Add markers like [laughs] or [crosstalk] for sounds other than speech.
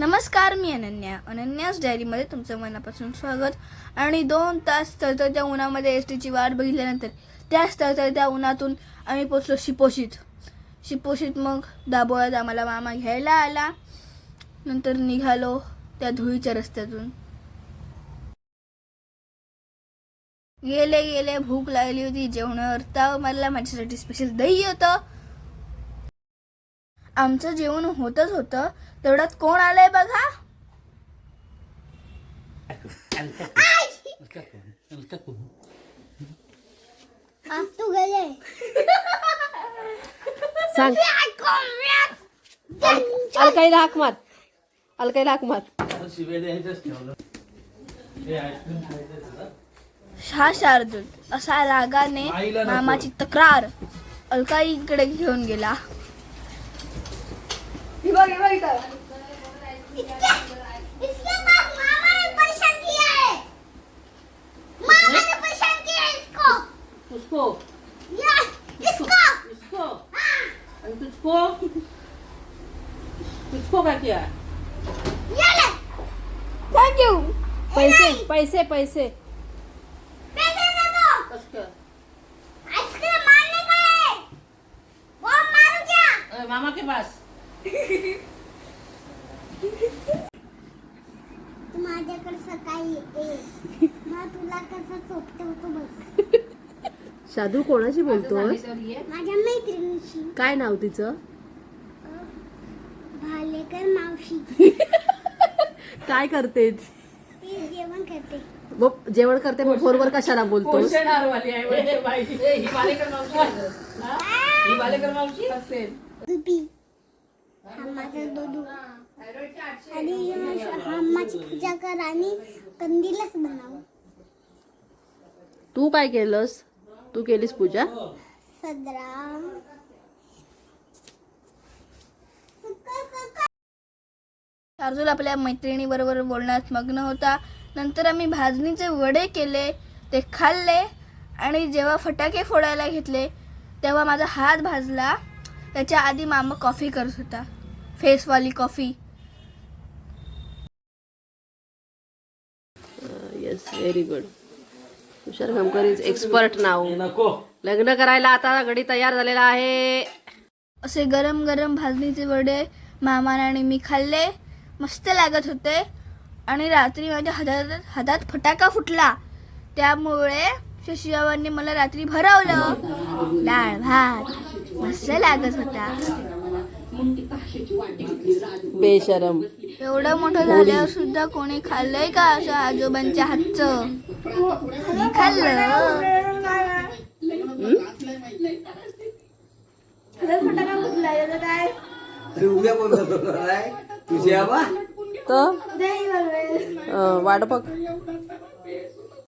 नमस्कार मी अनन्या. अनन्यास डायरीमध्ये तुमचं मनापासून स्वागत. आणि दोन तास तळतळत्या उन्हामध्ये एस टीची वाट बघितल्यानंतर त्याच तळतळत्या उन्हातून आम्ही पोचलो शिपोशीत. शिपोशीत मग दाबोळ्यात आम्हाला मामा घ्यायला आला. नंतर निघालो त्या धुळीच्या रस्त्यातून. गेले गेले भूक लागली होती जेवणावर ताव मारला माझ्यासाठी स्पेशल दही होतं. आमचं जेवण होतच होतं. तेवढ्यात कोण आलंय बघा? तू गेले सांग अलकाईला हाक मार. अलकाईला हाक मार. हा शार्दूल असा रागाने मामाची तक्रार. अलकाईकडे घेऊन गेला ही बघ, ही बघ इथं. इसके बाद मामा ने परेशान किया है मामा ने परेशान है। उसको? उसको तुझको? काय ये ले। Thank you. पैसे पैसे पैसे। पैसे दे दो। कसं आइसक्रीम मारने का है वो मारू क्या? मामा के पास। तू माझ्याकडे सकाळी येते मग तुला कसं सोपते होतो बघ. शादू कोणाशी बोलतोस? माझ्या मैत्रिणीशी. काय नाव तिचं? भालेकर मावशी. काय करते ती जेवण करते. मग जेवण करते मग फोनवर कशाला बोलतोस? दुधी [laughs] हा आणि हम्माची पूजा कर आणि कंदीलच बनाव. तू काय केलंस? तू केलीस पूजा? सदरा शार्दूल आपल्या मैत्रिणीबरोबर बोलण्यात मग्न होता. नंतर आम्ही भाजणीचे वडे केले ते खाल्ले आणि जेव्हा फटाके फोडायला घेतले तेव्हा माझा हात भाजला. त्याच्या आधी मामा कॉफी करत होता. फेसवाली coffee. Yes very good Tushar Khamkar is expert नाव लग्न करायला आता गडी तयार झालेला आहे. असे गरम गरम भाजणीचे वडे मामाने आणि मी खाल्ले. मस्त लागत होते. आणि रात्री माझ्या हातात हातात फटाका फुटला. त्यामुळे शशिबाबांनी मला रात्री भरवलं. डाळ भात. मस्त लागत होता. बेशरम. एवढं मोठं झाल्यावर सुद्धा कोणी खाल्लंय का असं आजोबांच्या हातचं? मी खाल्लं? अरे उद्या कोण होतो काय? तुझी आबा? तर? अं, वाट बघ.